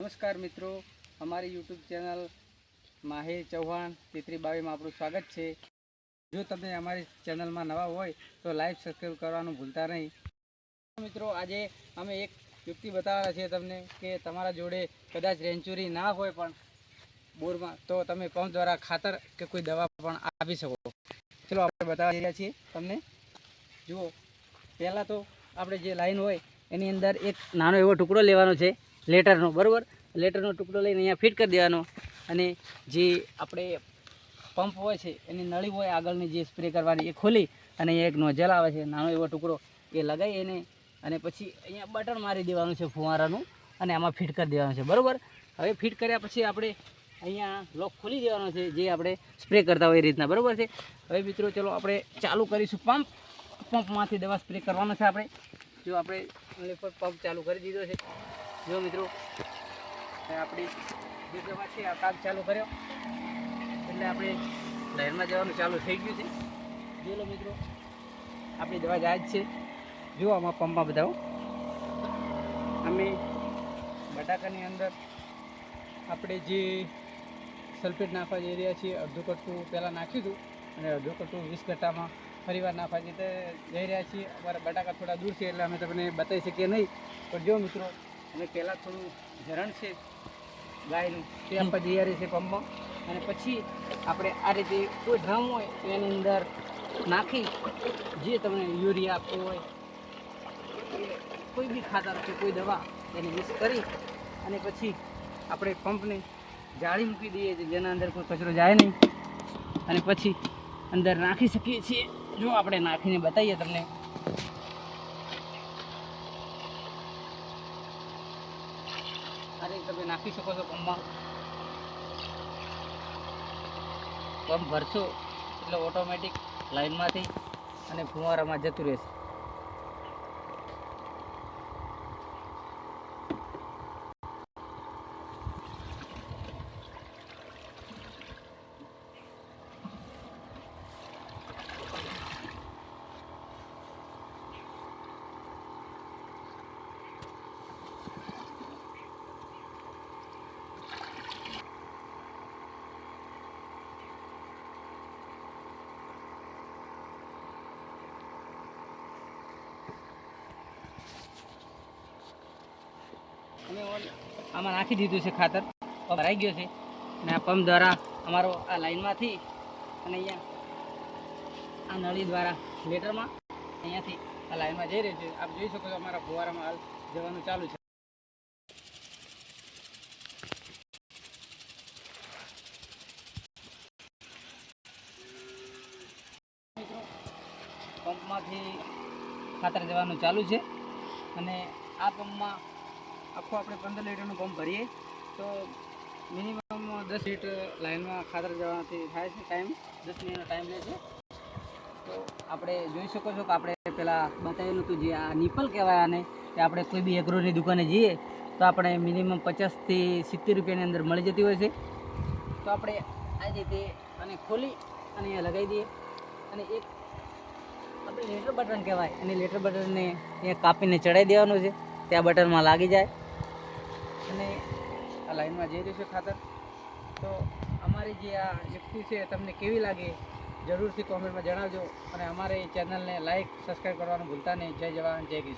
નમસ્કાર મિત્રો, અમારી યુટ્યુબ ચેનલ માહિર ચૌહાણ તેત્રી બાવીમાં આપણું સ્વાગત છે. જો તમે અમારી ચેનલમાં નવા હોય તો લાઈવ સબસ્ક્રાઈબ કરવાનું ભૂલતા નહીં. મિત્રો, આજે અમે એક યુક્તિ બતાવવાના છીએ તમને કે તમારા જોડે કદાચ રેન્ચુરી ના હોય પણ બોરમાં, તો તમે પંપ દ્વારા ખાતર કે કોઈ દવા પણ આપી શકો. ચલો, આપણે બતાવી રહ્યા છીએ તમને. જુઓ, પહેલાં તો આપણે જે લાઈન હોય એની અંદર એક નાનો એવો ટુકડો લેવાનો છે. લેટરનો, બરાબર? લેટરનો ટુકડો લઈને અહીંયા ફિટ કરી દેવાનો. અને જે આપણે પંપ હોય છે, એની નળી હોય, આગળની જે સ્પ્રે કરવાની, એ ખોલી અને અહીંયા એક નોઝલ આવે છે, નાનો એવો ટુકડો એ લગાવી એને અને પછી અહીંયા બટન મારી દેવાનું છે ફુવારાનું અને આમાં ફિટ કરી દેવાનું છે, બરાબર? હવે ફિટ કર્યા પછી આપણે અહીંયા લોક ખોલી દેવાનો છે, જે આપણે સ્પ્રે કરતા હોય એ રીતના, બરાબર છે? હવે મિત્રો, ચલો આપણે ચાલુ કરીશું પંપ. પંપમાંથી દવા સ્પ્રે કરવાનો છે આપણે. જો આપણે પંપ ચાલુ કરી દીધો છે. જો મિત્રો આપણી જે છે, આ કામ ચાલુ કર્યો. એટલે આપણે લહેરમાં જવાનું ચાલુ થઈ ગયું છે. જો લો મિત્રો, આપણી દવા જાય જ છે. જો આમાં પંપમાં બતાવો અમે બટાકાની અંદર આપણે જે સલ્ફેટ નાખવા જઈ રહ્યા છીએ અડધું કટ્ટું પહેલાં નાખ્યું હતું અને અડધું કટ્ટું વીસ કટ્ટામાં ફરીવાર નાખવા જઈ રહ્યા છીએ. અમારા બટાકા થોડા દૂર છે, એટલે અમે તમને બતાવી શકીએ નહીં. પણ જો મિત્રો અમે પહેલાં થોડું ઝરણ છે ગાયનું, તે આપણે જઈ છે પંપમાં. અને પછી આપણે આ રીતે કોઈ ડ્રમ હોય, તો એની અંદર નાખી, જે તમને યુરિયા આપવું હોય, કોઈ બી ખાતર કે કોઈ દવા એને મિક્સ કરી અને પછી આપણે પંપને જાળી મૂકી દઈએ છીએ, જેના અંદર કોઈ કચરો જાય નહીં. અને પછી અંદર નાખી શકીએ છીએ. જો આપણે નાખીને બતાવીએ તમને અરે તમે નાખી શકો છો પંપમાં. પંપ ભરશો એટલે ઓટોમેટિક લાઈનમાંથી અને ફુવારામાં જતું રહેશે. આમાં નાખી દીધું છે ખાતર. પંપ ભરાઈ ગયો છે. અને આ પંપ દ્વારા અમારો આ લાઈનમાંથી અને અહીંયા આ નળી દ્વારા લેટરમાં અહીંયાથી આ લાઈનમાં જઈ રહ્યું છે. આપ જોઈ શકો છો અમારા ફુવારામાં હાલ જવાનું ચાલુ છે. પંપમાંથી ખાતર જવાનું ચાલુ છે. અને આ પંપમાં આખો આપણે પંદર લીટરનું પંપ ભરીએ. તો મિનિમમ દસ લીટર લાઇનમાં ખાતર જવાથી થાય છે ટાઈમ દસ મિનિટનો ટાઈમ લે છે. તો આપણે જોઈ શકો છો કે આપણે પેલા બતાવેલું હતું જે આ નિપલ કહેવાય આને, કે આપણે કોઈ બી એગ્રોની દુકાને જઈએ, તો આપણે મિનિમમ પચાસથી સિત્તેર રૂપિયાની અંદર મળી જતી હોય છે. તો આપણે આ રીતે આને ખોલી અને લગાવી દઈએ. અને એક આપણે લેટર બટન કહેવાય, અને લેટર બટનને અહીંયા કાપીને ચડાવી દેવાનું છે. ત્યાં બટનમાં લાગી જાય. અને આ લાઈનમાં જઈ રહ્યું છે ખાતર. તો અમારી જે આ યુક્તિ છે તમને કેવી લાગે જરૂરથી કોમેન્ટમાં જણાવજો અને અમારી ચેનલને લાઈક, સબસ્ક્રાઈબ કરવાનું ભૂલતા નહીં. જય જવાન, જય કિસાન.